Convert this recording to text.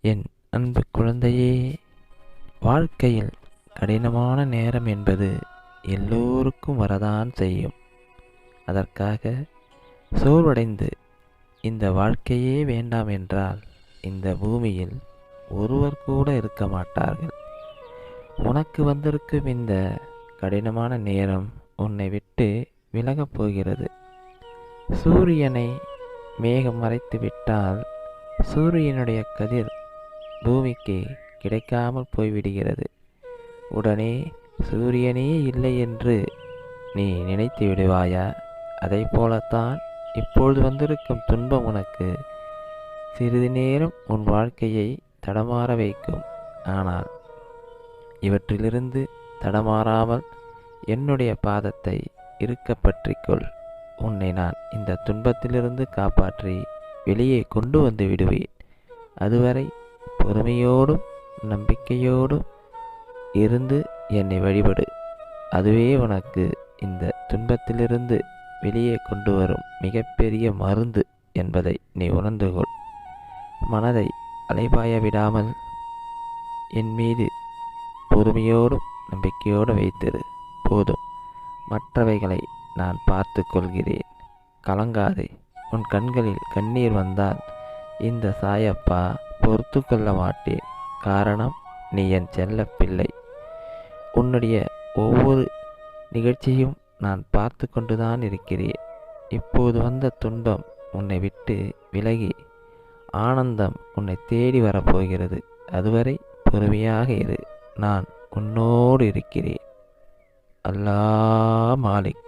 என் அன்பு குழந்தையே வாழ்க்கையில் கடினமான நேரம் என்பது எல்லோருக்கும் வரதான் செய்யும். அதற்காக சோர்வடைந்து இந்த வாழ்க்கையே வேண்டாம் என்றால் இந்த பூமியில் ஒருவர் கூட இருக்க மாட்டார்கள். உனக்கு வந்திருக்கும் இந்த கடினமான நேரம் உன்னை விட்டு விலகப் போகிறது. சூரியனை மேகம் மறைத்து விட்டால் சூரியனுடைய கதிர் பூமிக்கு கிடைக்காமல் போய்விடுகிறது. உடனே சூரியனே இல்லை என்று நீ நினைத்து விடுவாயா? அதை போலத்தான் இப்பொழுது வந்திருக்கும் துன்பம் உனக்கு. சிறிது நேரம் உன் வாழ்க்கையை தடமாற வைக்கும். ஆனால் இவற்றிலிருந்து தடமாறாமல் என்னுடைய பாதத்தை இருக்க பற்றிக்கொள். உன்னை நான் இந்த துன்பத்திலிருந்து காப்பாற்றி வெளியே கொண்டு வந்து விடுவேன். அதுவரை பொறுமையோடும் நம்பிக்கையோடும் இருந்து என்னை வழிபடு. அதுவே உனக்கு இந்த துன்பத்திலிருந்து வெளியே கொண்டு வரும் மிகப்பெரிய மருந்து என்பதை நீ உணர்ந்து கொள் மனதை அலைபாய விடாமல் என் மீது பொறுமையோடும் நம்பிக்கையோடு வைத்திரு. போதும். மற்றவைகளை நான் பார்த்து கொள்கிறேன். கலங்காதே. உன் கண்களில் கண்ணீர் வந்தால் இந்த சாயப்பா பொறுத்து கொள்ள மாட்டேன். காரணம் நீ என் செல்ல பிள்ளை. உன்னுடைய ஒவ்வொரு நிகழ்ச்சியும் நான் பார்த்து கொண்டுதான் இருக்கிறேன். இப்போது வந்த துன்பம் உன்னை விட்டு விலகி ஆனந்தம் உன்னை தேடி வரப்போகிறது. அதுவரை பொறுமையாக இரு. நான் உன்னோடு இருக்கிறேன். அல்லா மாலிக்.